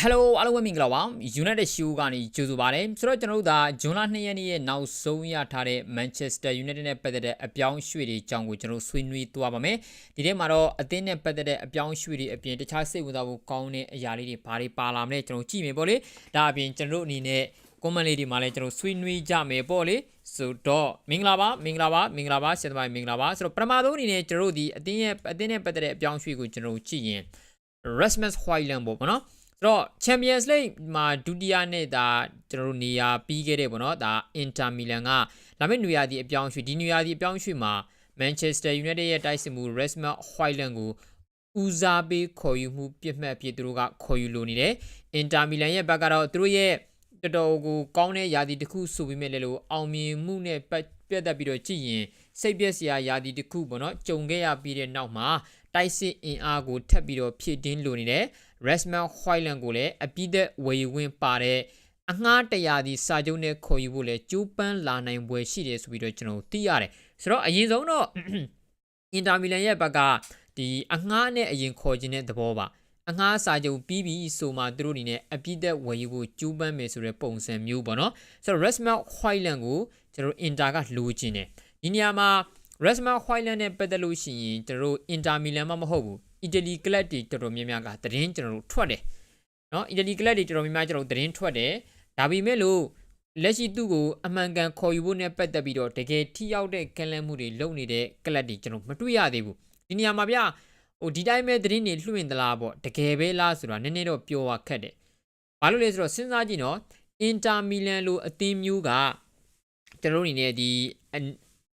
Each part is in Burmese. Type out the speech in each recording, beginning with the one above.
Hello အားလုံးပဲမင်္ဂလာပါ United Show ကနေကြိုဆိုပါရစေဆိုတော့ကျွန်တော်တို့ဒါဇွန်လ2ရက်နေ့ရဲ့နောက်ဆုံးရထားတဲ့ Manchester United နဲ့ပတ်သက်တဲ့အပြောင်းအရွှေ့တွေအကြောင်းကိုကျွန်တော်ဆွေးနွေးသွားပါမယ်ဒီထဲမှာတော့အသင်းနဲ့ပတ်သက်တဲ့အပြောင်းအရွှေ့တွေအပြင်တခြားစိတ်ဝင်စားဖို့ကောင်းတဲ့အရာလေးတွေဘာတွေပါလာမလဲကျွန်တော်ကြည့်မယ်ပေါ့လေဒါအပြင်ကျွန်တော်တို့အနေနဲ့ comment လေးတွေမှာလည်းကျွန်တော်ဆွေးနွေးကြမယ်ပေါ့လေဆိုတော့မင်္ဂလာပါမင်္ဂလာပါမင်္ဂလာပါဆက်သမိုင်းမင်္ဂလာပါဆိုတော့ပထမဆုံးအနေနဲ့ကျွန်တော်တို့ဒီအသင်းရဲ့အသင်းနဲ့ပတ်သက်တဲ့အပြောင်းအရွှေ့ကိုကျွန်တော်တို့ကြည့်ရင် Rasmus Højlund ပေါ့ပေါ့နော်ဆိုတော့ Champions League မှာဒုတိယနဲ့ဒါကျွန်တော်တို့နေရာပြီးခဲ့တဲ့ပေါ့နော်ဒါ Inter Milan ကလာမယ့်နေရာဒီအပြောင်းအရွှေ့ဒီနေရာဒီအပြောင်းအရွှေ့မှာ Manchester United ရဲ့တိုက်စစ်မှု Rasmus Højlund ကိုဦးစားပေးခေါ်ယူမှုပြစ်မှတ်အဖြစ်သူတို့ကခေါ်ယူလိုနေတယ်။ Inter Milan ရဲ့ဘက်ကတော့သူတို့ရဲ့တော်တော်ကိုကောင်းတဲ့ယာတီတစ်ခုဆိုပေမဲ့လည်းလို့အောင်မြင်မှုနဲ့ပတ်ပြတ်သက်ပြီးတော့ကြည့်ရင်စိတ်ပြက်စရာယာတီတစ်ခုပေါ့နော်ကြုံခဲ့ရပြီးတဲ့နောက်မှာ တိုက်စစ်အင်အားကိုထပ်ပြီးတော့ဖြည့်တင်းလိုနေတယ် Rasmus Højlund ကိုလည်းအပိသက်ဝေဝင်ပါတဲ့အငှားတရာဒီစာချုပ်နဲ့ခေါ်ယူဖို့လည်းကြိုးပမ်းလာနိုင်ပွဲရှိတယ်ဆိုပြီးတော့ကျွန်တော်သိရတယ်ဆိုတော့အရင်ဆုံးတော့အင်တာမီလန်ရဲ့ဘက်ကဒီအငှားနဲ့အရင်ခေါ်ခြင်းတဲ့သဘောပါအငှားစာချုပ်ပြီးပြီဆိုမှသူတို့အနေနဲ့အပိသက်ဝယ်ယူဖို့ကြိုးပမ်းမယ်ဆိုတဲ့ပုံစံမျိုးပေါ့နော်ဆိုတော့ Rasmus Højlund ကိုကျွန်တော်အင်တာကလိုချင်တယ်ဒီနေရာမှာ Rasmus Højlund နဲ့ပတ်သက်လို့ရှိရင်ကျွန်တော်အင်တာမီလန်မှမဟုတ်ဘူးအီတလီကလပ်တွေတော်တော်များများကသတင်းကျွန်တော်တို့ထွက်တယ်နော်အီတလီကလပ်တွေတော်တော်များများကျွန်တော်သတင်းထွက်တယ်ဒါပေမဲ့လို့လက်ရှိသူ့ကိုအမှန်ကန်ခေါ်ယူဖို့နဲ့ပတ်သက်ပြီးတော့တကယ်ထိရောက်တဲ့ကန့်လန့်မှုတွေလုပ်နေတဲ့ကလပ်တွေကျွန်တော်မတွေ့ရသေးဘူးဒီနေရာမှာဗျဟိုဒီတိုင်းပဲသတင်းတွေလွှင့်သလားပေါ့တကယ်ပဲလားဆိုတာနည်းနည်းတော့ပြောရခက်တယ်ဘာလို့လဲဆိုတော့စဉ်းစားကြည့်နော်အင်တာမီလန်လိုအသင်းမျိုးကကျွန်တော်တို့အနေနဲ့ဒီ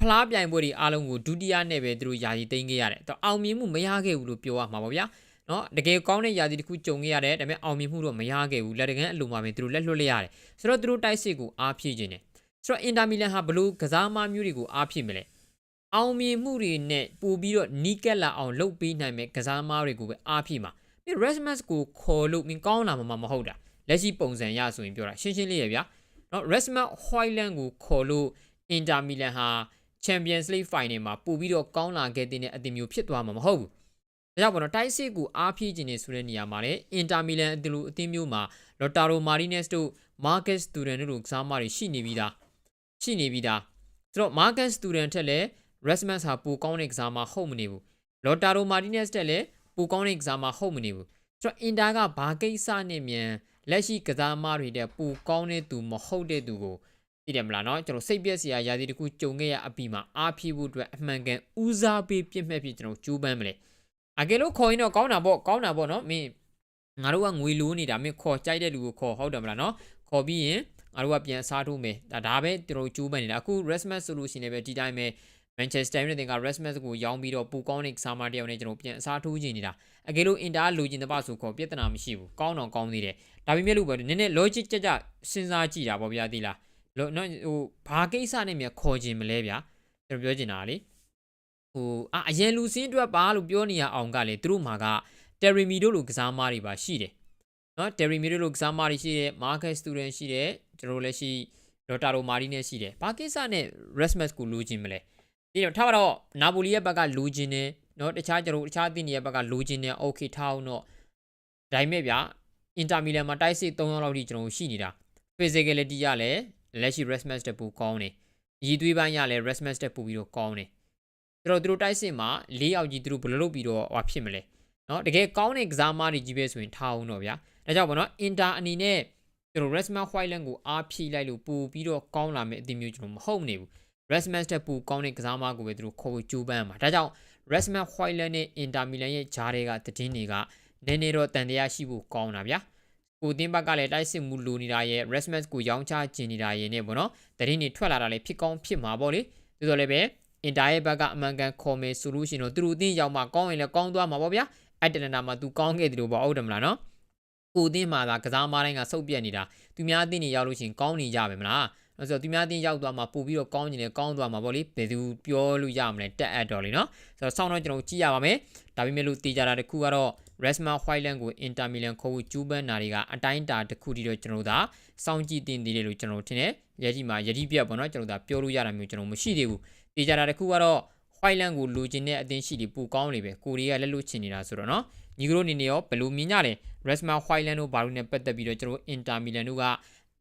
ဖလားပြိုင်ပွဲတွေအားလုံးကိုဒုတိယနဲ့ပဲသူတို့ယာယီသိမ်းခဲ့ရတယ်တော့အောင်မြင်မှုမရခဲ့ဘူးလို့ပြောရမှာပေါ့ဗျာနော်တကယ်ကောင်းတဲ့ယာတီတစ်ခုကြုံခဲ့ရတယ်ဒါပေမဲ့အောင်မြင်မှုတော့မရခဲ့ဘူးလက်တကန်းအလိုမှာပဲသူတို့လက်လွတ်လိုက်ရတယ်ဆိုတော့သူတို့တိုက်စစ်ကိုအားဖြည့်ခြင်းတယ်ဆိုတော့အင်တာမီလန်ဟာဘလို့ကစားမမျိုးတွေကိုအားဖြည့်မလဲအောင်မြင်မှုတွေနဲ့ပို့ပြီးတော့နီးကက်လာအောင်လုပ်ပေးနိုင်မဲ့ကစားမတွေကိုပဲအားဖြည့်မှာပြီး Rasmus ကိုခေါ်လို့မင်းကောင်းလာမှာမဟုတ်တာလက်ရှိပုံစံရဆိုရင်ပြောတာရှင်းရှင်းလေးရဗျာနော် Rasmus Højlund ကိုခေါ်လို့အင်တာမီလန်ဟာ Champions League Final မှာပို့ပြီးတော့ကောင်းလာခဲ့တဲ့အသင်းမျိုးဖြစ်သွားမှာမဟုတ်ဘူး။ဒါကြောင့်ပေါ့နော်တိုက်စစ်ကိုအားဖြည့်ခြင်းနေဆိုတဲ့နေရာမှာလည်း Inter Milan အသင်းလိုအသင်းမျိုးမှာ Lautaro Martinez တို့ Marcus Thuram တို့လိုကစားမတွေရှိနေပြီးသားရှိနေပြီးသားဆိုတော့ Marcus Thuram ထက်လည်း Rasmus ဟာပိုကောင်းတဲ့ကစားမဟုတ်မနေဘူး။ Lautaro Martinez ထက်လည်းပိုကောင်းတဲ့ကစားမဟုတ်မနေဘူး။ဆိုတော့ Inter ကဘာကိစ္စနဲ့မြန်လက်ရှိကစားမတွေတဲ့ပိုကောင်းတဲ့သူမဟုတ်တဲ့သူကို သိတယ်မလားเนาะကျွန်တော်စိတ်ပြက်စရာယာစီတခုကြုံခဲ့ရအပြီးမှာအားဖြည့်ဖို့အတွက်အမှန်ကန်ဦးစားပေးပြစ်မှတ်ဖြစ်ကျွန်တော်ကြိုးပမ်းမလဲအကယ်လို့ခေါ်ရင်တော့ကောင်းတာပေါ့ကောင်းတာပေါ့เนาะမင်းငါတို့ကငွေလိုးနေတာမင်းခေါ်ကြိုက်တဲ့လူကိုခေါ်ဟုတ်တယ်မလားเนาะခေါ်ပြီးရင်ငါတို့ကပြန်စားထိုးမယ်ဒါဒါပဲကျွန်တော်ကြိုးပမ်းနေတာအခု Rasmus ဆိုလို့ရှိရင်လည်းပဲဒီတိုင်းပဲ Manchester United က Rasmus ကိုရောင်းပြီးတော့ပူကောင်းတဲ့စားမတယောက်နဲ့ကျွန်တော်ပြန်အစားထိုးချင်နေတာအကယ်လို့ Inter လိုချင်တဲ့ပါဆိုခေါ်ပြဿနာမရှိဘူးကောင်းတော့ကောင်းသေးတယ်ဒါပေမဲ့လို့ပဲနည်းနည်း logic ကြကြစဉ်းစားကြည့်တာပေါ့ဗျာဒီလား လောနော်ဟိုဘာကိစ္စနဲ့မြခေါ်ခြင်းမလဲဗျာကျွန်တော်ပြောချင်တာလေဟိုအာအရင်လူစင်းအတွက်ပါလို့ပြောနေရအောင်ကလေသူတို့မှာကတယ်ရီမီတို့လိုကစားမားတွေပါရှိတယ်နော်တယ်ရီမီတို့လိုကစားမားတွေရှိတယ်မာကတ်စတူဒန်ရှိတယ်ကျွန်တော်လည်းရှိလော်တာရိုမာရီနဲ့ရှိတယ်ဘာကိစ္စနဲ့ Rasmus ကိုလိုချင်မလဲဒီတော့ထားပါတော့နာပိုလီရဲ့ဘက်ကလိုချင်တယ်နော်တခြားကျွန်တော်တခြားအသင်းတွေရဲ့ဘက်ကလိုချင်တယ်โอเคထားအောင်တော့ဒါပေမဲ့ဗျာအင်တာမီလန်မှာတိုက်စစ်3ယောက်လောက်ထိကျွန်တော်ရှိနေတာ physicality ရလည်း လက်ရှိ Rasmus တက်ပူကောင်းတယ်။ရည်သွေးပိုင်းရလဲ Rasmus တက်ပူပြီးတော့ကောင်းတယ်။ဆိုတော့သူတို့တိုက်စစ်မှာ၄ယောက်ကြီးသူတို့ဘယ်လိုလုပ်ပြီးတော့ဟောဖြစ်မလဲ။နော်တကယ်ကောင်းတဲ့ကစားမတွေကြီးပဲဆိုရင်ထားအောင်တော့ဗျာ။ဒါကြောင့်ပေါ့နော် Inter အနေနဲ့သူတို့ Rasmus Højlund ကိုအားဖြည့်လိုက်လို့ပူပြီးတော့ကောင်းလာမယ့်အသင်းမျိုးကျွန်တော်မဟုတ်နေဘူး။ Rasmus တက်ပူကောင်းတဲ့ကစားမကိုပဲသူတို့ခေါ်ဖို့ကြိုးပမ်းမှာ။ဒါကြောင့် Rasmus Højlund နဲ့ Inter Milan ရဲ့ဂျားတွေကတည်င်းတွေကနည်းနည်းတော့တန်တရားရှိဖို့ကောင်းတာဗျာ။ ကိုတင်းဘက်ကလည်းတိုက်စစ်မှုလိုနေတာရဲ့ Rasmus ကိုရောင်းချကျင်နေတာရဲ့နဲ့ပေါ့နော်တရင်တွေထွက်လာတာလည်းဖြစ်ကောင်းဖြစ်မှာပေါ့လေသို့တော်လည်းပဲအင်တာရဲ့ဘက်ကအမှန်ကန်ခေါ်မယ်ဆိုလို့ရှိရင်တော့သူတို့အတင်းရောက်မှကောင်းရင်လည်းကောင်းသွားမှာပေါ့ဗျာအတလန်တာမှာသူကောင်းခဲ့တယ်လို့ပေါ့ဟုတ်တယ်မလားနော်ကိုတင်းမှာသာကစားမတိုင်းကစုပ်ပြက်နေတာသူများအတင်းတွေရောက်လို့ရှိရင်ကောင်းနေကြပဲမလားအဲ့ဆိုသူများအတင်းရောက်သွားမှာပို့ပြီးတော့ကောင်းနေတယ်ကောင်းသွားမှာပေါ့လေဘယ်သူပြောလို့ရမလဲတက်အပ်တော့လေနော်ဆိုတော့ဆောင်းတော့ကျွန်တော်ကြည့်ရပါမယ်ဒါပေမဲ့လို့တေးကြတာတခုကတော့ Rasmus Højlund ကို Inter Milan ခေါ်ဖို့ကျူးပန်းနာတွေကအတိုင်းတာတစ်ခုတည်းတော့ကျွန်တော်တို့သာစောင့်ကြည့်တင်သေးတယ်လို့ကျွန်တော်ထင်တယ်။ယတိမှာယတိပြက်ပေါ့နော်ကျွန်တော်တို့သာပြောလို့ရတာမျိုးကျွန်တော်မရှိသေးဘူး။တေချာတာတစ်ခုကတော့ Whiteland ကိုလိုချင်တဲ့အသင်းရှိတယ်ပူကောင်းနေပဲကိုရီးယားလက်လွတ်ချင်နေတာဆိုတော့နော်ညီကတို့အနေနဲ့ရောဘယ်လိုမြင်ကြလဲ Resma Whiteland တို့ဘာလို့ ਨੇ ပတ်သက်ပြီးတော့ကျွန်တော် Inter Milan တို့က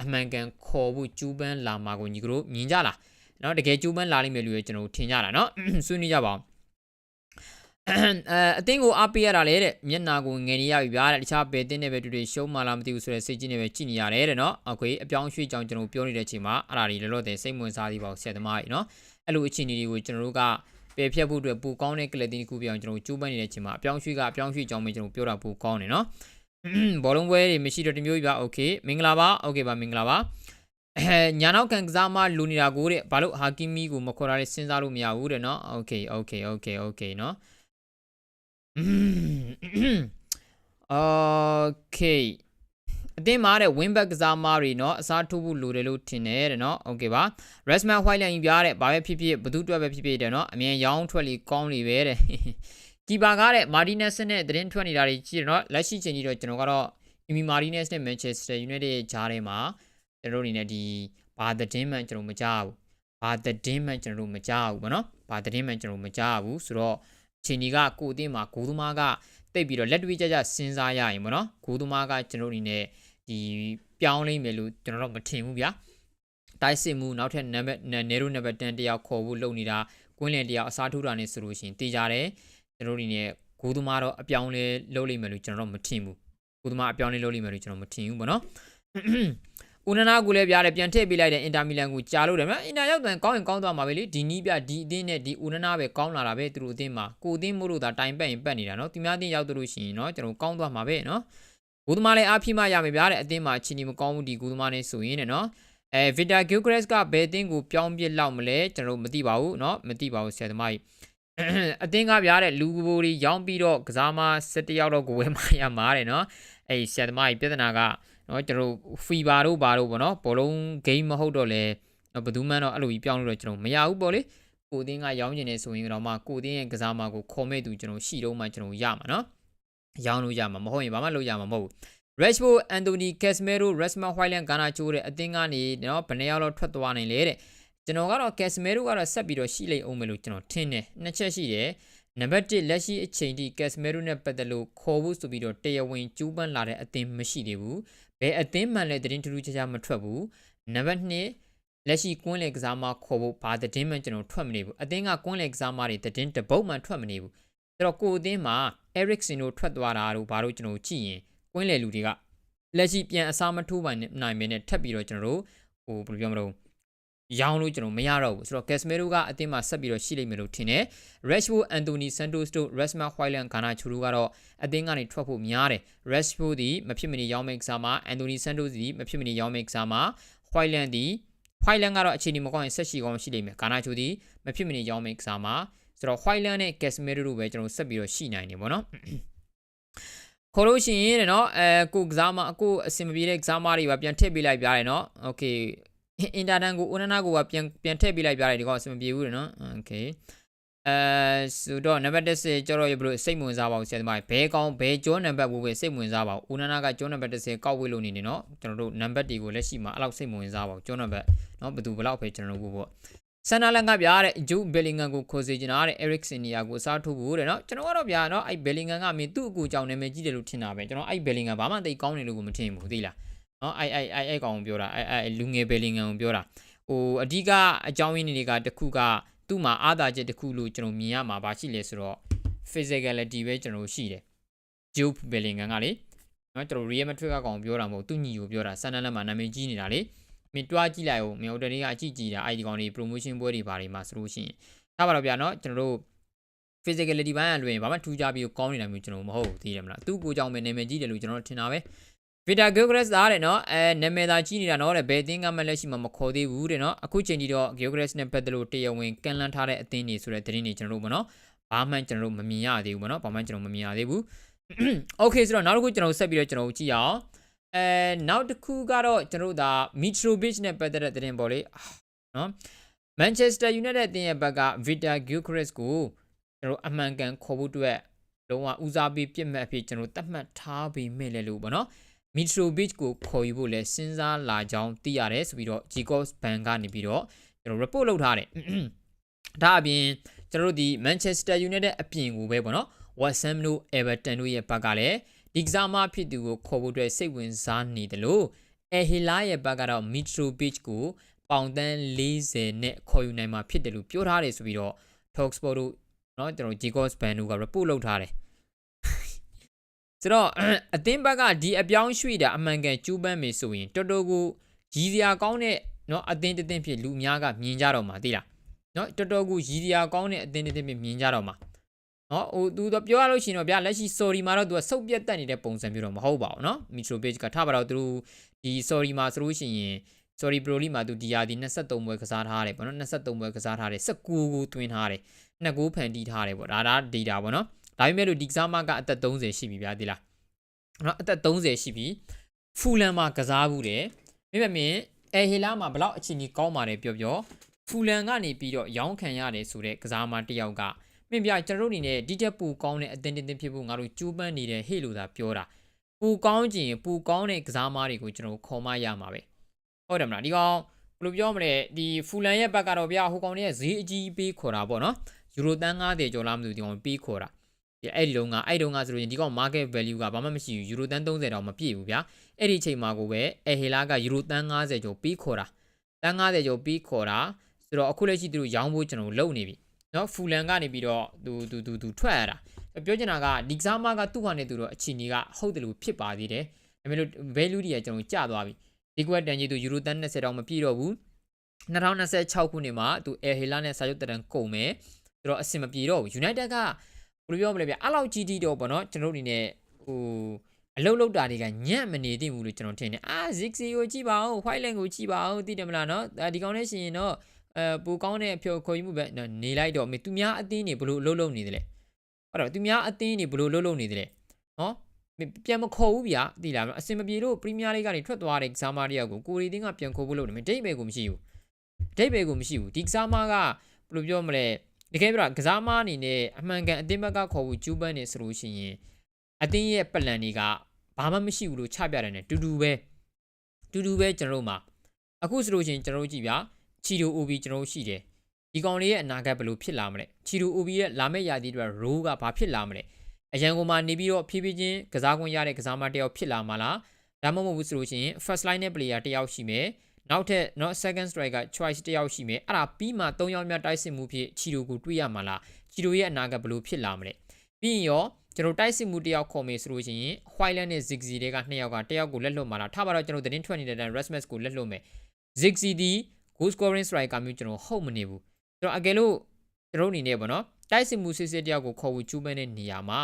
အမှန်ကန်ခေါ်ဖို့ကျူးပန်းလာမှာကိုညီကတို့မြင်ကြလားနော်တကယ်ကျူးပန်းလာလိမ့်မယ်လို့ကျွန်တော်ထင်ကြတာနော်ဆွေးနွေးကြပါအောင် အဲအတင်းကိုအားပေးရတာလေတဲ့မျက်နာကိုငယ်နေရပြီဗျာတဲ့တခြားဘယ်တင်းနဲ့ပဲတွေ့တွေ့ရှုံးမှလားမသိဘူးဆိုတဲ့စိတ်ကြီးနဲ့ပဲကြည်နေရတယ်တဲ့နော်အခွေအပြောင်းရွှေ့ကြောင်းကျွန်တော်ပြောနေတဲ့အချိန်မှာအဲ့ဒါတွေလောလောဆယ်စိတ်ဝင်စားသေးပါဘူးဆရာသမားကြီးနော်အဲ့လိုအခြေအနေတွေကိုကျွန်တော်တို့ကပယ်ဖြတ်ဖို့အတွက်ပူကောင်းတဲ့ကလပ်တင်းတစ်ခုပြောင်းကျွန်တော်ကျိုးပန်းနေတဲ့အချိန်မှာအပြောင်းရွှေ့ကအပြောင်းရွှေ့ကြောင်းပဲကျွန်တော်ပြောတာပူကောင်းတယ်နော်ဘောလုံးပွဲတွေမရှိတော့တမျိုးကြီးပါโอเคမင်္ဂလာပါโอเคပါမင်္ဂလာပါအဲညာနောက်ကန်ကစားမလူနေတာကိုတဲ့ဘာလို့ဟာကီမီကိုမခေါ်တာလဲစဉ်းစားလို့မရဘူးတဲ့နော်โอเคโอเคโอเคโอเคနော် โอเคအတင်းမာတဲ့ win back ကစားမားတွေเนาะအစားထိုးဖို့လိုတယ်လို့ထင်တယ်တဲ့เนาะโอเคပါ Resman Whiteland ကြီးပြားတဲ့ဘာပဲဖြစ်ဖြစ်ဘသူတွက်ပဲဖြစ်ဖြစ်တဲ့เนาะအမြင်ရောင်းထွက်လီကောင်းလီပဲတဲ့ကီပါကားတဲ့ Martinez နဲ့သတင်းထွက်နေတာတွေကြည့်တယ်เนาะလက်ရှိချိန်ကြီးတော့ကျွန်တော်ကတော့ Emi Martinez နဲ့ Manchester United ရဲ့ဂျားထဲမှာကျွန်တော်တို့အနေနဲ့ဒီဘာသတင်းမှန်ကျွန်တော်မကြားဘူးဘာသတင်းမှန်ကျွန်တော်တို့မကြားဘူးဗောနော်ဘာသတင်းမှန်ကျွန်တော်မကြားဘူးဆိုတော့ ချိန်ကြီးကကိုအတင်းမှာဂိုးသမားကတိတ်ပြီးတော့လက်တွေ့ကြကြစဉ်းစားရရင်ဗောနော်ဂိုးသမားကကျွန်တော်တို့အနေနဲ့ဒီပြောင်းလိမ့်မယ်လို့ကျွန်တော်တို့မထင်ဘူးဗျာတိုက်စစ်မှုနောက်ထပ်နံပါတ်နေရိုနံပါတ်10တယောက်ခေါ်ဖို့လုပ်နေတာကွင်းလင်တယောက်အစားထိုးတာနေဆိုလို့ရှိရင်တေးကြတယ်ကျွန်တော်တို့အနေနဲ့ဂိုးသမားတော့အပြောင်းလဲလုပ်လိမ့်မယ်လို့ကျွန်တော်တို့မထင်ဘူးဂိုးသမားအပြောင်းလဲလုပ်လိမ့်မယ်လို့ကျွန်တော်မထင်ဘူးဗောနော် ဦးနနာကိုလည်းပြားတယ်ပြန်ထည့်ပေးလိုက်တဲ့အင်တာမီလန်ကိုကြာလို့တယ်မအင်တာရောက်တယ်ကောင်းရင်ကောင်းသွားမှာပဲလေဒီနီးပြဒီအသင်းနဲ့ဒီဦးနနာပဲကောင်းလာတာပဲသူတို့အသင်းမှာကိုအသင်းမို့လို့သာတိုင်ပတ်ရင်ပတ်နေတာနော်သူများအသင်းရောက်လို့ရှိရင်နော်ကျွန်တော်ကောင်းသွားမှာပဲနော်ဂိုးသမားလည်းအားဖြည့်မှရမယ်ဗျာတဲ့အသင်းမှာချီနီမကောင်းဘူးဒီဂိုးသမားနဲ့ဆိုရင်နော်အဲဗီတာဂီဂရက်စ်ကဘယ်အသင်းကိုပြောင်းပြစ်လောက်မလဲကျွန်တော်မသိပါဘူးနော်မသိပါဘူးဆရာသမားကြီးအသင်းကဗျာတဲ့လူဘိုးတွေရောင်းပြီးတော့ကစားမ17ယောက်တော့ကိုဝယ်မှရမှာတဲ့နော်အဲဆရာသမားကြီးပြဿနာက နော်ကျွန်တော်ဖီဘာတို့ဘာတို့ပေါ့နော်ဘောလုံး game မဟုတ်တော့လဲဘယ်သူမှတော့အဲ့လိုကြီးပြောင်းလို့တော့ကျွန်တော်မရဘူးပေါ့လေကိုအသင်းကရောင်းကျင်နေဆိုရင်တော့မှကိုအသင်းရဲ့ကစားမကိုခေါ်မဲ့သူကျွန်တော်ရှိတော့မှကျွန်တော်ရမှာနော်ရောင်းလို့ရမှာမဟုတ်ရင်ဘာမှလုပ်ရမှာမဟုတ်ဘူး Rashford Anthony Casemiro Rasmus Hojlund ကနာချိုးတဲ့အသင်းကနေနော်ဘယ်နှယောက်လောက်ထွက်သွားနိုင်လဲတဲ့ကျွန်တော်ကတော့ Casemiro ကတော့ဆက်ပြီးတော့ရှိလိမ့်အောင်မယ်လို့ကျွန်တော်ထင်တယ်နှစ်ချက်ရှိတယ်နံပါတ်1လက်ရှိအချိန်ထိ Casemiro နဲ့ပတ်သက်လို့ခေါ်ဖို့ဆိုပြီးတော့တရားဝင်ကျူးပန်းလာတဲ့အသင်းမရှိသေးဘူး ဘယ်အသင်းမှန်လဲသတင်းထူးထူးခြားခြားမထွက်ဘူးနံပါတ်2လက်ရှိကွင်းလေကစားမခေါ်ဖို့ဘာသတင်းမှကျွန်တော်ထွက်မနေဘူးအသင်းကကွင်းလေကစားမတွေသတင်းတပုတ်မှထွက်မနေဘူးအဲ့တော့ကိုအသင်းမှာ Eriksen တို့ထွက်သွားတာတို့ဘာလို့ကျွန်တော်ကြည့်ရင်ကွင်းလေလူတွေကလက်ရှိပြန်အစားမထိုးနိုင်နိုင်မင်းနဲ့ထပ်ပြီးတော့ကျွန်တော်တို့ဟိုဘယ်လိုပြောမလို့ ရောင်းလို့ကျွန်တော်မရတော့ဘူးဆိုတော့ Casemiro ကအသင်းမှာဆက်ပြီးတော့ရှိလိမ့်မယ်လို့ထင်တယ် Rashford Anthony Santos တို့ Rasmus Hojlund ဂါနာချူတို့ကတော့အသင်းကနေထွက်ဖို့များတယ် Rashford ဒီမဖြစ်မနေရောင်းမယ့်ကစားမှာ Anthony Santos ဒီမဖြစ်မနေရောင်းမယ့်ကစားမှာ Hojlund ဒီ Hojlund ကတော့အခြေအနေမကောင်းရင်ဆက်ရှိကောင်းရှိလိမ့်မယ်ဂါနာချူဒီမဖြစ်မနေရောင်းမယ့်ကစားမှာဆိုတော့ Hojlund နဲ့ Casemiro တို့ပဲကျွန်တော်ဆက်ပြီးတော့ရှိနိုင်တယ်ပေါ့နော်ခေါ်လို့ရှိရင်တဲ့နော်အဲကိုကစားမအခုအစင်မပြေတဲ့ကစားမတွေပါပြန်ထည့်ပေးလိုက်ပြရတယ်နော်โอเค အင်တာတန်ကိုဦးနနာကိုကပြန်ပြန်ထည့်ပေးလိုက်ပြတယ်ဒီကောင်အစင်မပြေဘူးတဲ့နော်โอเคအဲဆိုတော့နံပါတ်10ကျော်တော့ရဘလို့စိတ်ဝင်စားပါဘူးဆရာသမားဘဲကောင်းဘဲကျောနံပါတ်ဘူးပဲစိတ်ဝင်စားပါဘူးဦးနနာကကျောနံပါတ်10ကောက်ဝေးလို့နေနေနော်ကျွန်တော်တို့နံပါတ်တွေကိုလက်ရှိမှာအဲ့လောက်စိတ်ဝင်စားပါဘူးကျောနံပါတ်နော်ဘယ်သူဘလောက်ပဲကျွန်တော်တို့ပေါ့ဆန်နာလန်ကဗျာတဲ့ဂျူဘယ်လင်ဂန်ကိုခေါ်စေချင်တာတဲ့ Eriksen နေရာကိုအစားထိုးဖို့တဲ့နော်ကျွန်တော်ကတော့ဗျာနော်အဲ့ဘယ်လင်ဂန်ကမင်းသူ့အကူကြောင့်နာမည်ကြီးတယ်လို့ထင်တာပဲကျွန်တော်အဲ့ဘယ်လင်ဂန်ဘာမှသိကောင်းတယ်လို့ကိုမထင်ဘူးသိလား နော်အဲ့အဲ့အဲ့အဲ့ကောင်ကိုပြောတာအဲ့အဲ့လူငယ်ဘယ်လင်ဂန်ကိုပြောတာဟိုအဓိကအကြောင်းရင်းတွေကတခုကသူ့မှာအားသာချက်တခုလို့ကျွန်တော်မြင်ရမှာပါရှိလဲဆိုတော့ physicality ပဲကျွန်တော်ရှိတယ် Jude Bellingham ကလေနော်ကျွန်တော် Real Madrid ကကောင်ပြောတာမဟုတ်သူ့ညီကိုပြောတာဆန်နလန်မှာနာမည်ကြီးနေတာလေမင်းတွားကြည့်လိုက်အောင်မြော်တရီကအကြည့်ကြည့်တာအဲ့ဒီကောင်တွေ promotion ပွဲတွေဘာတွေမှာဆိုလို့ရှိရင်ဒါပါတော့ဗျာနော်ကျွန်တော်တို့ physicality ဘိုင်းကလွင်ဘာမှထူးခြားပြီးကောင်းနေတာမျိုးကျွန်တော်မဟုတ်ဘူးသိတယ်မလားသူ့ကိုကြောင့်ပဲနာမည်ကြီးတယ်လို့ကျွန်တော်ထင်တာပဲ Vita Gilchrist သားတဲ့နော်အဲနာမည်သာကြီးနေတာနော်တဲ့ဘယ်အသင်းကမှလက်ရှိမှာမခေါ်သေးဘူးတဲ့နော်အခုချိန်ကြီးတော့ Gilchrist နဲ့ပတ်သက်လို့တရားဝင်ကန်လန်းထားတဲ့အသင်းတွေဆိုတဲ့သတင်းတွေကျွန်တော်တို့မနော်ဘာမှကျွန်တော်တို့မမြင်ရသေးဘူးမနော်ဘာမှကျွန်တော်မမြင်ရသေးဘူး Okay ဆိုတော့နောက်တစ်ခုကျွန်တော်ဆက်ပြီးတော့ကျွန်တော်ကြည့်ရအောင်အဲနောက်တစ်ခုကတော့ကျွန်တော်တို့ဒါ Mitrovic နဲ့ပတ်သက်တဲ့သတင်းပေါ့လေနော် Manchester United အသင်းရဲ့ဘက်က Vita Gilchrist ကိုကျွန်တော်အမှန်ကန်ခေါ်ဖို့အတွက်လုံးဝဦးစားပေးပြစ်မှတ်အဖြစ်ကျွန်တော်သတ်မှတ်ထားပြီးမဲ့လေလို့ပေါ့နော် Mitrovic ကိုခေါ်ယူဖို့လဲစဉ်းစားလာကြောင်းသိရတယ်ဆိုပြီးတော့ Jacobs Bank ကနေပြီးတော့ကျွန်တော် report လုပ်ထားတယ်ဒါအပြင် ကျွန်တော်တို့ဒီ Manchester United အပြင်ကိုပဲပေါ့နော် West Ham တို့ Everton တို့ရဲ့ဘက်ကလည်းဒီကစားမဖြစ်သူကိုခေါ်ဖို့အတွက်စိတ်ဝင်စားနေတယ်လို့ El Hilal ရဲ့ဘက်ကတော့ Mitrovic ကိုပေါင်တန်း40နဲ့ခေါ်ယူနိုင်မှာဖြစ်တယ်လို့ပြောထားတယ်ဆိုပြီးတော့ Talksport တို့เนาะကျွန်တော် Jacobs Ban တို့က report လုပ်ထားတယ် ဆိုတော့အသင်းဘက်ကဒီအပြောင်းရွှေ့တာအမှန်ကန်ကျူးပန်းမယ်ဆိုရင်တော်တော်ကိုရည်စရာကောင်းတဲ့เนาะအသင်းတစ်သင်းဖြစ်လူအများကမြင်ကြတော့မှာသိလားเนาะတော်တော်ကိုရည်စရာကောင်းတဲ့အသင်းတစ်သင်းဖြစ်မြင်ကြတော့မှာเนาะဟိုသူတော့ပြောရလို့ရှိရင်တော့ဗျာလက်ရှိ sorry မှာတော့သူကစုပ်ပြတ်တက်နေတဲ့ပုံစံမျိုးတော့မဟုတ်ပါဘူးเนาะ Mitrovic ကထားပါတော့သူဒီ sorry မှာဆိုလို့ရှိရင် sorry pro league မှာသူဒီယာဒီ23ပွဲကစားထားတယ်ပေါ့နော်23ပွဲကစားထားတယ်19ကိုတွင်းထားတယ်နှစ်ကိုဖန်တီးထားတယ်ပေါ့ဒါဒါ data ပေါ့နော် ဒါပေမဲ့လို့ဒီကစားမကအသက်30ရှိပြီဗျာဒီလားနော်အသက်30ရှိပြီဖူလန်မှာကစားဘူးတယ်မိမမြင်အဲဟီလာမှာဘလောက်အချိန်ကြီးကောင်းပါတယ်ပြောပြောဖူလန်ကနေပြီးတော့ရောင်းခံရတယ်ဆိုတဲ့ကစားမတစ်ယောက်ကမင်းပြကျွန်တော်တို့အနေနဲ့ဒီတက်ပူကောင်းတဲ့အတင်းတင်းဖြစ်ဖို့ငါတို့ကြိုးပမ်းနေတဲ့ဟေ့လို့သာပြောတာပူကောင်းခြင်းပူကောင်းတဲ့ကစားမတွေကိုကျွန်တော်ခေါ်မရမှာပဲဟုတ်တယ်မလားဒီကောင်ဘယ်လိုပြောမလဲဒီဖူလန်ရဲ့ဘက်ကတော့ဗျာဟိုကောင်ရဲ့ဈေးအကြီးပေးခေါ်တာပေါ့နော်ယူရိုတန်း90ကျော်လားမသိဘူးဒီကောင်ပေးခေါ်တာဒီ အဲ့ဒီတုန်းကအဲ့ဒီတုန်းကဆိုရင်ဒီကောင် market value ကဘာမှမရှိဘူးယူရိုတန်း30တောင်မပြည့်ဘူးဗျာအဲ့ဒီချိန်မှာကိုပဲအဲဟေလာကယူရိုတန်း90ကျော်ပေးခေါ်တာတန်း90ကျော်ပေးခေါ်တာဆိုတော့အခုလက်ရှိသူတို့ရောင်းဖို့ကျွန်တော်လုပ်နေပြီနော်ဖူလန်ကနေပြီးတော့သူသူသူသူထွက်ရတာပြောချင်တာကဒီကစားမကသူ့ဟာနဲ့သူတို့အချီနီကဟုတ်တယ်လို့ဖြစ်ပါသေးတယ်ဒါပေမဲ့လို့ value တွေကကျွန်တော်ကျသွားပြီဒီကွက်တန်ကြီးသူယူရိုတန်း20တောင်မပြည့်တော့ဘူး2026ခုနှစ်မှာသူအဲဟေလာနဲ့စာချုပ်တန်ကုန်မယ်ဆိုတော့အဆင်မပြေတော့ဘူး United က ဘယ်လိုပြောမလဲဗျအဲ့လောက်ကြီးကြီးတော့ဗောနော်ကျွန်တော်တို့အနေနဲ့ဟိုအလုတ်လုတ်တာတွေကညံ့မနေသင့်ဘူးလို့ကျွန်တော်ထင်တယ်အာ Zixi ကိုကြည့်ပါဦး White Line ကိုကြည့်ပါဦးသိတယ်မလားနော်ဒီကောင်းနဲ့ရှင်ရင်တော့အဲပူကောင်းတဲ့အဖြော်ခေါ်ယူမှုပဲနေလိုက်တော့မေသူများအသင်းတွေဘလို့လှုပ်လှုပ်နေတယ်လေအဲ့တော့သူများအသင်းတွေဘလို့လှုပ်လှုပ်နေတယ်လေနော်ပြန်မခေါ်ဘူးဗျာသိလားအစင်မပြေလို့ပရီးမီးယားလိကနေထွက်သွားတဲ့ကစားမတယောက်ကိုကိုရီတင်းကပြန်ခေါ်ဖို့လုပ်တယ်မဒိတ်ပဲကိုမရှိဘူးဒိတ်ပဲကိုမရှိဘူးဒီကစားမကဘယ်လိုပြောမလဲ တကယ်ပြတော့ကစားမအနေနဲ့အမှန်ကန်အသင်းဘက်ကခေါ်ဖို့ကျူးပန်းနေဆိုလို့ရှိရင်အသင်းရဲ့ပလန်တွေကဘာမှမရှိဘူးလို့ချပြတယ်နဲ့တူတူပဲတူတူပဲကျွန်တော်တို့မှာအခုဆိုလို့ရှိရင်ကျွန်တော်တို့ကြည့်ဗျာချီတို OB ကျွန်တော်တို့ရှိတယ်ဒီကောင်လေးရဲ့အနာဂတ်ဘယ်လိုဖြစ်လာမလဲချီတို OB ရဲ့လာမယ့်ရာသီအတွက် role ကဘာဖြစ်လာမလဲအရန်ကုန်မှာနေပြီးတော့ဖြည်းဖြည်းချင်းကစားခွင့်ရတဲ့ကစားမတစ်ယောက်ဖြစ်လာမှာလားဒါမှမဟုတ်ဘူးဆိုလို့ရှိရင် first line နဲ့ player တစ်ယောက်ရှိမယ် နောက်ထပ်เนาะ second striker choice တစ်ယောက်ရှိမယ်အဲ့ဒါပြီးမှ၃ယောက်မြတ်တိုက်စစ်မှုဖြစ်ချီတိုကိုတွေးရမှာလားချီတိုရဲ့အနာဂတ်ဘယ်လိုဖြစ်လာမလဲပြီးရင်ရောကျွန်တော်တိုက်စစ်မှုတယောက်ခေါ်မယ်ဆိုလို့ရှိရင် Whiteland နဲ့ Ziggy တွေကနှစ်ယောက်ကတယောက်ကိုလက်လွတ်မှာလားထားပါတော့ကျွန်တော်သတင်းထွက်နေတဲ့တန်း Rasmus ကိုလက်လွတ်မယ် Ziggy ဒီ goal scoring striker မျိုးကျွန်တော်ဟုတ်မနေဘူးကျွန်တော်အကယ်လို့ကျွန်တော်အနေနဲ့ပေါ့နော်တိုက်စစ်မှုစစ်စစ်တယောက်ကိုခေါ်ဝူကျူးမဲ့တဲ့နေရာမှာ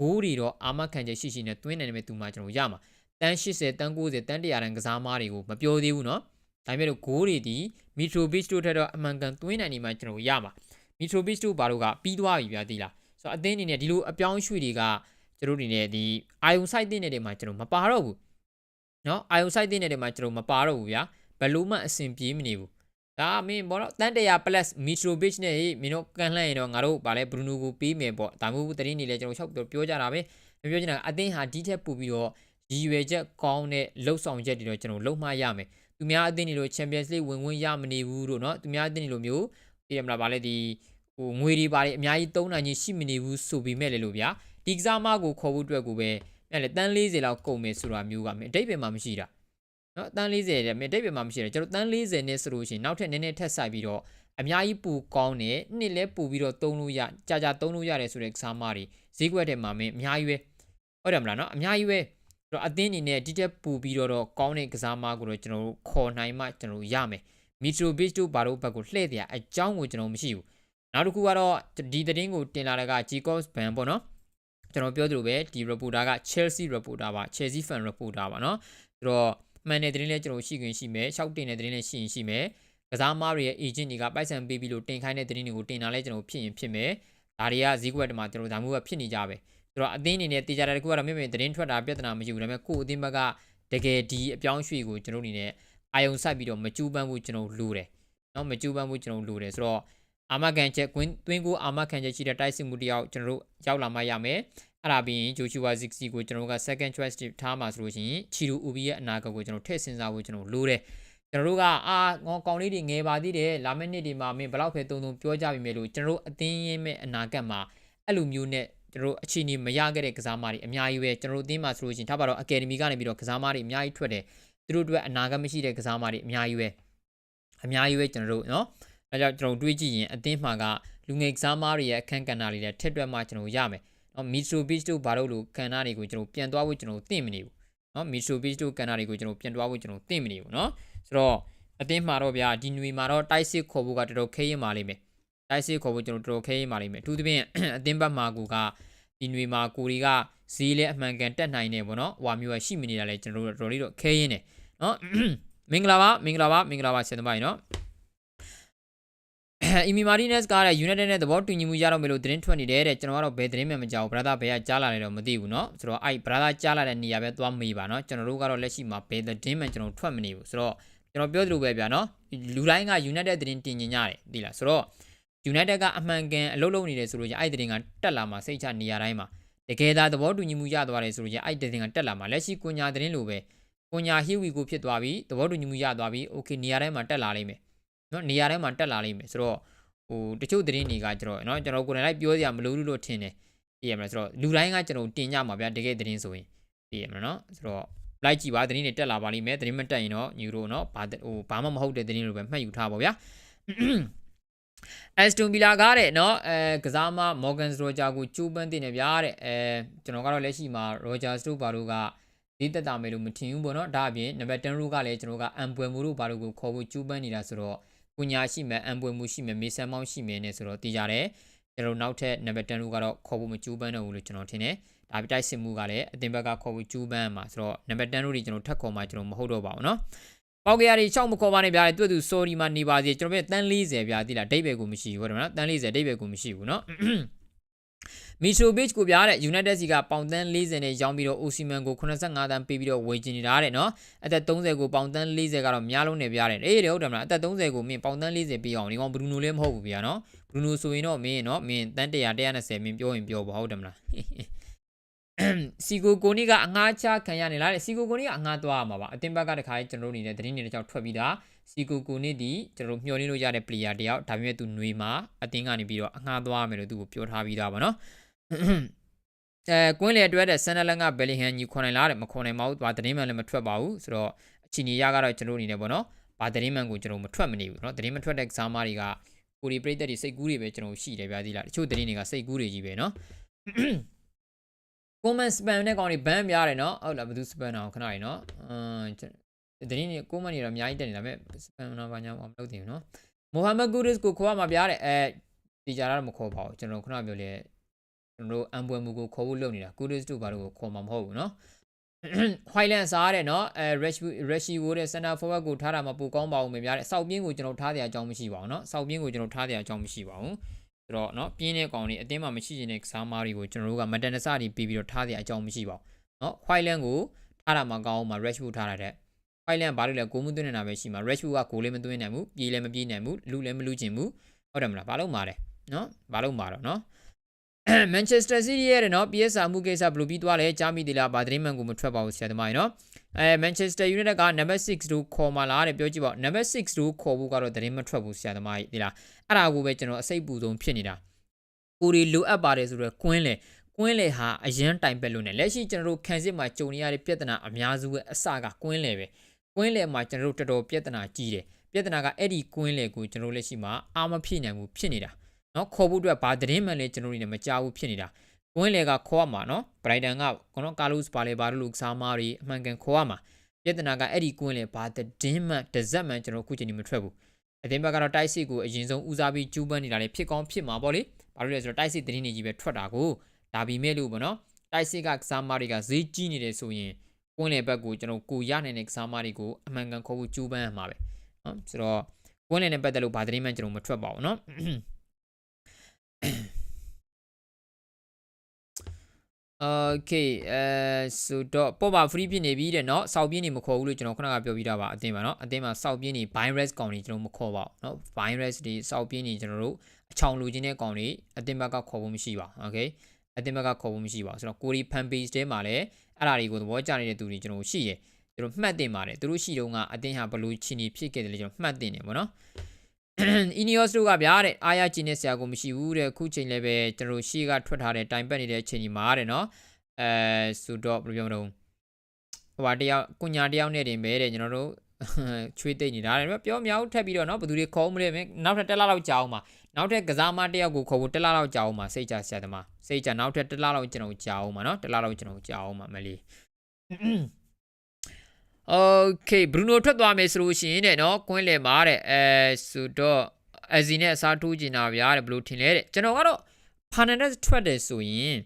ဂိုးတွေတော့အာမခံချက်ရှိရှိနဲ့တွင်းနိုင်တယ်မဲ့သူမှကျွန်တော်ရမှာတန်း80တန်း90တန်း100တန်းကစားမားတွေကိုမပြောသေးဘူးเนาะ ဒါပေမဲ့လို့ဂိုးတွေဒီမီထရိုဘစ်တို့ထက်တော့အမှန်ကန်တွင်းနိုင်နေမှကျွန်တော်ရမှာမီထရိုဘစ်တို့ဘာလို့ကပြီးသွားပြီဗျာသိလားဆိုတော့အသင်းအနေနဲ့ဒီလိုအပြောင်းရွှေ့တွေကကျွန်တော်အနေနဲ့ဒီအာယုံ site တဲ့နေတွေမှာကျွန်တော်မပါတော့ဘူးเนาะအာယုံ site တဲ့နေတွေမှာကျွန်တော်မပါတော့ဘူးဗျာဘယ်လို့မှအဆင်ပြေမနေဘူးဒါမင်းဘောတော့တန်တရာ plus Mitrovic နဲ့မင်းတို့ကန်လှမ်းရင်တော့ငါတို့ဗာလဲ Bruno ကိုပေးမယ်ပေါ့ဒါမျိုးသတင်းတွေလည်းကျွန်တော်ချက်ပြောကြတာပဲပြောချင်တာအသင်းဟာဒီထက်ပိုပြီးတော့ရည်ရွယ်ချက်ကောင်းတဲ့လှုပ်ဆောင်ချက်တွေတော့ကျွန်တော်လုံမှရမယ် သူများအသင်းတွေလို Champions League ဝင်ဝင်ရမနေဘူးတို့เนาะသူများအသင်းတွေလိုမျိုးသိရမလားဗာလဲဒီဟိုငွေတွေပါတယ်အများကြီးသုံးနိုင်ခြင်းရှိမနေဘူးဆိုပေမဲ့လေလို့ဗျာဒီကစားမကိုခေါ်ဖို့အတွက်ကိုပဲအဲ့လေတန်း40လောက်ကုန်မယ်ဆိုတာမျိုးကမင်းအတိတ်ပဲမှမရှိတာနော်တန်း40တဲ့မင်းအတိတ်ပဲမှမရှိတယ်ကျွန်တော်တန်း40နဲ့ဆိုလို့ရှိရင်နောက်ထပ်နည်းနည်းထပ်ဆိုင်ပြီးတော့အများကြီးပူကောင်းတယ်နှစ်လဲပူပြီးတော့သုံးလို့ရကြာကြာသုံးလို့ရတယ်ဆိုတဲ့ကစားမတွေဈေးကွက်ထဲမှာမင်းအများကြီးပဲဟုတ်တယ်မလားနော်အများကြီးပဲ တော့အသင်းအနေနဲ့ဒီတက်ပူပြီးတော့ကောင်းတဲ့ကစားမကိုတော့ကျွန်တော်တို့ခေါ်နိုင်မှကျွန်တော်တို့ရမယ်မီထရိုဘစ်တို့ဘာလို့ဘက်ကိုလှည့်တယ်အကြောင်းကိုကျွန်တော်မရှိဘူးနောက်တစ်ခုကတော့ဒီသတင်းကိုတင်လာတဲ့က Jacobs Ban ပေါ့နော်ကျွန်တော်ပြောသလိုပဲဒီ reporter က Chelsea reporter ပါ Chelsea fan reporter ပါနော်ဆိုတော့မှန်တဲ့သတင်းလည်းကျွန်တော်ရှိခွင့်ရှိမယ်ရှောက်တင်တဲ့သတင်းလည်းရှိရင်ရှိမယ်ကစားမားတွေရဲ့ agent တွေကပိုက်ဆံပေးပြီးလို့တင်ခိုင်းတဲ့သတင်းတွေကိုတင်တာလည်းကျွန်တော်ဖြစ်ရင်ဖြစ်မယ်ဒါတွေကဈေးကွက်တွေမှာကျွန်တော်ဒါမျိုးကဖြစ်နေကြပဲ ဆိုတော့အသင်းအနေနဲ့တေချာတာတခုကတော့မြင့်မြင့်သတင်းထွက်တာပြဿနာမယူဘူးဒါပေမဲ့ကိုယ်အသင်းဘက်ကတကယ်ဒီအပြောင်းရွှေ့ကိုကျွန်တော်အနေနဲ့အာယုံစိုက်ပြီးတော့မကျူးပန်းဖို့ကျွန်တော်လိုတယ်နော်မကျူးပန်းဖို့ကျွန်တော်လိုတယ်ဆိုတော့အာမခံချက်ကွင်းသွင်းကိုအာမခံချက်ရှိတဲ့တိုက်စစ်မှုတယောက်ကျွန်တော်တို့ရောက်လာမှရမယ်အဲ့ဒါပြီးရင်ဂျိုချူဝါ60ကိုကျွန်တော်တို့က second choice ထားမှာဆိုလို့ရှိရင်ချီရူအူဘီရဲ့အနာဂတ်ကိုကျွန်တော်ထည့်စဉ်းစားဖို့ကျွန်တော်လိုတယ်ကျွန်တော်တို့ကအာငေါကောင်လေးတွေငယ်ပါသေးတယ်လာမယ့်နှစ်တွေမှာမင်းဘလောက်ပဲတုံတုံပြောကြပြီမယ်လို့ကျွန်တော်တို့အသင်းရင်းမဲ့အနာဂတ်မှာအဲ့လိုမျိုးနဲ့ ကျွန်တော်တို့အချိန်ကြီးမရခဲ့တဲ့ကစားမတွေအများကြီးပဲကျွန်တော်တို့အသင်းမှာဆိုလို့ရှိရင်ထားပါတော့ academy ကနေပြီးတော့ကစားမတွေအများကြီးထွက်တယ်သူတို့အတွက်အနာဂတ်မရှိတဲ့ကစားမတွေအများကြီးပဲအများကြီးပဲကျွန်တော်တို့နော်အဲကြောင့်ကျွန်တော်တွေးကြည့်ရင်အသင်းမှာကလူငယ်ကစားမတွေရဲ့အခန်းကဏ္ဍတွေလည်းထက်တွက်မှကျွန်တော်ရမယ်နော် Mitsubishi တို့ဘာလို့လို့ကဏ္ဍတွေကိုကျွန်တော်ပြန်သွားဖို့ကျွန်တော်သိမနေဘူးနော် Mitsubishi တို့ကဏ္ဍတွေကိုကျွန်တော်ပြန်သွားဖို့ကျွန်တော်သိမနေဘူးနော်ဆိုတော့အသင်းမှာတော့ဗျာဒီနွေမှာတော့တိုက်စစ်ခေါ်ဖို့ကတော်တော်ခဲရင်ပါလိမ့်မယ် တိုက်စစ်ခေါ်ဖို့ကျွန်တော်တော်တော်ခဲရင်ပါလိမ့်မယ်အထူးသဖြင့်အသင်းဘက်မှာကူကဒီနွေမှာကိုရီကဈေးလဲအမှန်ကန်တက်နိုင်နေပေါ့နော်ဟွာမျိုးကရှိမနေတာလဲကျွန်တော်တို့တော်တော်လေးတော့ခဲရင်တယ်နော်မင်္ဂလာပါမင်္ဂလာပါမင်္ဂလာပါဆင်သမိုင်းနော်အီမီမာတီနက်စ်ကလည်း United နဲ့သဘောတူညီမှုရတော့မယ်လို့သတင်းထွက်နေတယ်တဲ့ကျွန်တော်ကတော့ဘယ်သတင်းမှမကြောက်ဘူး brother ဘယ်ကကြားလာလဲတော့မသိဘူးเนาะဆိုတော့အဲ့ brother ကြားလာတဲ့နေရာပဲသွားမေးပါเนาะကျွန်တော်တို့ကတော့လက်ရှိမှာဘယ်သတင်းမှကျွန်တော်ထွက်မနေဘူးဆိုတော့ကျွန်တော်ပြောသလိုပဲဗျာเนาะလူတိုင်းက United သတင်းတင်ညင်ကြတယ်ဒီလားဆိုတော့ United ကအမှန်ကန်အလုပ်လုပ်နေတယ်ဆိုလို့ရအဲ့သတင်းကတက်လာမှာစိတ်ချနေရာတိုင်းမှာတကယ်သာသဘောတူညီမှုရသွားတယ်ဆိုလို့ရအဲ့သတင်းကတက်လာမှာလက်ရှိကွန်ညာသတင်းလိုပဲကွန်ညာဟီဝီကိုဖြစ်သွားပြီသဘောတူညီမှုရသွားပြီโอเคနေရာတိုင်းမှာတက်လာလိမ့်မယ်เนาะနေရာတိုင်းမှာတက်လာလိမ့်မယ်ဆိုတော့ဟိုတချို့သတင်းတွေကကျွန်တော်เนาะကျွန်တော်ကိုယ်တိုင်လိုက်ပြောစရာမလိုဘူးလို့ထင်တယ်သိရမလားဆိုတော့လူတိုင်းကကျွန်တော်တင်ကြမှာဗျာတကယ်သတင်းဆိုရင်သိရမလားเนาะဆိုတော့လိုက်ကြည့်ပါသတင်းတွေတက်လာပါလိမ့်မယ်သတင်းမတက်ရင်တော့ညူရိုเนาะဘာဟိုဘာမှမဟုတ်တဲ့သတင်းလိုပဲမှတ်ယူထားပါဗျာ အက်စတွန်ဗီလာကားတဲ့နော်အဲကစားမမော်ဂန်စရိုဂျာကိုကျိုးပန်းတင်နေဗျာတဲ့အဲကျွန်တော်ကတော့လက်ရှိမှာရောဂျာစတို့ဘာတို့ကဒီတက်တာမယ်လို့မထင်ဘူးပေါ့နော်ဒါအပြင်နံပါတ်10ရိုးကလည်းကျွန်တော်ကအမ်ပွေမူတို့ဘာတို့ကိုခေါ်ဖို့ကျိုးပန်းနေတာဆိုတော့ပညာရှိမယ်အမ်ပွေမူရှိမယ်မေဆန်မောင်းရှိမယ်နဲ့ဆိုတော့တည်ကြတယ်ကျွန်တော်နောက်ထပ်နံပါတ်10ရိုးကတော့ခေါ်ဖို့မကျိုးပန်းတော့ဘူးလို့ကျွန်တော်ထင်တယ်ဒါပြတိုက်စစ်မှုကလည်းအတင်ဘက်ကခေါ်ဖို့ကျိုးပန်းမှာဆိုတော့နံပါတ်10ရိုးတွေကျွန်တော်ထပ်ခေါ်မှကျွန်တော်မဟုတ်တော့ပါဘူးနော် ပေါက်ကြရတွေရှောက်မခေါ်ပါနဲ့ဗျာတွေ့သူ sorry မှာနေပါစေကျွန်တော်ပြတန်း40ဗျာတိလားဒိတ်ပဲကိုမရှိဘူးဟုတ်တယ်မလားတန်း40ဒိတ်ပဲကိုမရှိဘူးเนาะမီဆိုဘစ်ကိုပြားတဲ့ United စီကပေါင်တန်း40နဲ့ရောင်းပြီးတော့ Osimhen ကို85တန်းပေးပြီးတော့ဝယ်ချင်နေတာတဲ့နော်အသက်30ကိုပေါင်တန်း40ကတော့များလုံးနဲ့ပြားတယ်အေးတယ်ဟုတ်တယ်မလားအသက်30ကိုမင်းပေါင်တန်း40ပေးအောင်ဒီကောင်ဘရူနိုလည်းမဟုတ်ဘူးဗျာနော်ဘရူနိုဆိုရင်တော့မင်းနော်မင်းတန်း100 120မင်းပြောရင်ပြောပါဟုတ်တယ်မလား စီကိုကိုနီကအငှားချခံရနေလားတဲ့စီကိုကိုနီကအငှားသွားမှာပါအတင်ဘက်ကတခါကျွန်တော်တို့နေတဲ့သတင်းတွေကြောင့်ထွက်ပြီးတာစီကိုကိုနီဒီကျွန်တော်တို့မျှော်လင့်လို့ရတဲ့ player တယောက်ဒါပေမဲ့သူຫນွေမှာအတင်းကနေပြီးတော့အငှားသွားမယ်လို့သူကိုပြောထားပြီးသားပါနော်အဲကွင်းလေအတွက်တဲ့ဆန်နလန်ကဘယ်လီဟန်ညီခွန်နိုင်လားတဲ့မခွန်နိုင်ပါဘူး။ဘာသတင်းမှန်လည်းမထွက်ပါဘူးဆိုတော့အချီနီရကတော့ကျွန်တော်အနေနဲ့ပေါ့နော်။ဘာသတင်းမှန်ကိုကျွန်တော်မထွက်မနေဘူးเนาะသတင်းမထွက်တဲ့ကစားမတွေကကိုရီပရိသတ်တွေစိတ်ကူးတွေပဲကျွန်တော်ရှိတယ်ဗျာဒီလားတချို့သတင်းတွေကစိတ်ကူးတွေကြီးပဲเนาะ comment spam နဲ့ကောင်တွေ ban များတယ်နော်ဟုတ်လားဘယ်သူ spam အောင်ခဏရေနော်အမ်ဒီနေ့ comment တွေတော့အများကြီးတက်နေဒါပေမဲ့ spam တော့ဘာညာမလုပ်သေးဘူးနော် Mohammed Kudus ကိုခေါ်ရမှာပြားတယ်အဲဒီကြတာတော့မခေါ်ပါဘူးကျွန်တော်ခဏပြောလေကျွန်တော်တို့အံပွဲမှုကိုခေါ်ဖို့လုပ်နေတာ Kudus တို့ဘာလို့ခေါ်မှာမဟုတ်ဘူးနော် Highland စားတဲ့နော်အဲ Rashwood Rashwood တဲ့ center forward ကိုထားတာမှပိုကောင်းပါအောင်ပဲများတယ်။စောက်ပြင်းကိုကျွန်တော်ထားတဲ့အကြောင်းမရှိပါဘူးနော်။စောက်ပြင်းကိုကျွန်တော်ထားတဲ့အကြောင်းမရှိပါဘူး။ ဆိုတော့เนาะပြင်းတဲ့ကောင်တွေအတင်းမှမရှိချင်တဲ့ကစားမားတွေကိုကျွန်တော်တို့ကမတန်တဆတွေပြီးပြီးတော့ထားတဲ့အကြောင်းမရှိပါဘူးเนาะ Highland ကိုထားတာမကောင်းမှ Reshi ထားရတဲ့ Highland ဘာလို့လဲဂိုးမသွင်းနေတာပဲရှိမှာ Reshi ကဂိုးလေးမသွင်းနိုင်ဘူးပြေးလည်းမပြေးနိုင်ဘူးလူလည်းမလူချင်ဘူးဟုတ်တယ်မလားဘာလို့မှာလဲเนาะဘာလို့မှာတော့เนาะ Manchester City ရဲ့နော် PS အမှုကိစ္စဘယ်လိုပြီးသွားလဲကြားမိသေးလားဗာသတင်းမှန်ကိုမထွက်ပါဘူးဆရာသမားနော်အဲ Manchester United က number 6တို့ခေါ်มาလားတဲ့ပြောကြည့်ပါ number 6တို့ခေါ်ဖို့ကတော့သတင်းမထွက်ဘူးဆရာသမားကြီးဒီလား အဲ့ဒါကိုပဲကျွန်တော်အစိတ်ပူဆုံးဖြစ်နေတာကိုရီလိုအပ်ပါတယ်ဆိုတော့ကွင်းလေကွင်းလေဟာအရန်တိုင်ပက်လို့ ਨੇ လက်ရှိကျွန်တော်တို့ခံစစ်မှာကြုံနေရတဲ့ပြဿနာအများစုရဲ့အစကကွင်းလေပဲကွင်းလေမှာကျွန်တော်တို့တော်တော်ပြဿနာကြီးတယ်ပြဿနာကအဲ့ဒီကွင်းလေကိုကျွန်တော်လက်ရှိမှာအာမဖြစ်နိုင်ဘူးဖြစ်နေတာနော်ခေါ်ဖို့အတွက်ဘာသတင်းမှလည်းကျွန်တော်တို့နေမကြောက်ဘူးဖြစ်နေတာဝင်းလေကခေါ်ရမှာနော်ဘရိုက်တန်ကကျွန်တော်ကာလုစ်ပါလေဘာလို့စားမားတွေအမှန်ကန်ခေါ်ရမှာပြဿနာကအဲ့ဒီကွင်းလေဘာသတင်းမှတစက်မှကျွန်တော်ခုချိန်နေမထွက်ဘူး အတင်းဘက်ကတော့တိုက်စစ်ကိုအရင်ဆုံးဦးစားပြီးကျူးပန်းနေတာလေဖြစ်ကောင်းဖြစ်မှာပေါ့လေဘာလို့လဲဆိုတော့တိုက်စစ်သတင်းတွေကြီးပဲထွက်တာကိုဒါပေမဲ့လို့ပေါ့နော်တိုက်စစ်ကကစားမားတွေကဈေးကြီးနေတယ်ဆိုရင်ကွင်းလေဘက်ကိုကျွန်တော်ကိုရနိုင်တဲ့ကစားမားတွေကိုအမှန်ကန်ခေါ်ဖို့ကျူးပန်းရမှာပဲနော်ဆိုတော့ကွင်းလေနဲ့ပတ်သက်လို့ဘာသတင်းမှကျွန်တော်မထွက်ပါဘူးနော် โอเคအဲဆိုတော့ပေါ်ပါ free ဖြစ်နေပြီတဲ့เนาะစောက်ပြင်းနေမခေါ်ဘူးလို့ကျွန်တော်ခုနကပြောပြီးသားပါအတင်းပါเนาะအတင်းမှာစောက်ပြင်းနေ virus ကောင်တွေကျွန်တော်မခေါ်ပါဘူးเนาะ virus တွေစောက်ပြင်းနေကျွန်တော်တို့အချောင်လူချင်းတဲ့ကောင်တွေအတင်းဘက်ကခေါ်ဖို့မရှိပါဘူးโอเคအတင်းဘက်ကခေါ်ဖို့မရှိပါဘူးဆိုတော့ကိုရီ fan page ထဲမှာလည်းအဲ့ဒါတွေကိုသဘောကျနေတဲ့သူတွေကျွန်တော်ရှိရယ် ကျွန်တော်မှတ်တင်ပါတယ်သူတို့ရှိတုန်းကအတင်းဟာဘလို့ချီနီဖြစ်ခဲ့တယ်လေကျွန်တော်မှတ်တင်တယ်ပေါ့နော် Ineos တို့ကဗျာတဲ့အားရကျင်းနေဆရာကိုမရှိဘူးတဲ့ခုချိန်လည်းပဲကျွန်တော်ရှေ့ကထွက်ထားတဲ့တိုင်ပတ်နေတဲ့အချိန်ကြီးမှာတဲ့နော်အဲဆိုတော့ဘယ်လိုပြောမလို့ဟိုပါတယောက်ကုညာတယောက်နဲ့တင်ပဲတဲ့ကျွန်တော်တို့ချွေးသိမ့်နေတာတဲ့ပြောမြောက်ထက်ပြီးတော့နော်ဘယ်သူတွေခေါ်မလဲမင်းနောက်ထပ်တစ်လလောက်ကြာအောင်ပါနောက်ထပ်ကစားမတယောက်ကိုခေါ်ဖို့တစ်လလောက်ကြာအောင်ပါစိတ်ကြဆရာသမားစိတ်ကြနောက်ထပ်တစ်လလောက်ကျွန်တော်ကြာအောင်ပါနော်တစ်လလောက်ကျွန်တော်ကြာအောင်ပါမလေး Okay ဘရူနိုထွက်သွားမယ်ဆိုလို့ရှိရင်တဲ့နော်ကွင်းလယ်မှာတဲ့အဲဆိုတော့အစီနဲ့အစားထိုးကျင်တာဗျာတဲ့ဘယ်လိုထင်လဲတဲ့ကျွန်တော်ကတော့ Fernandez ထွက်တယ်ဆိုရင်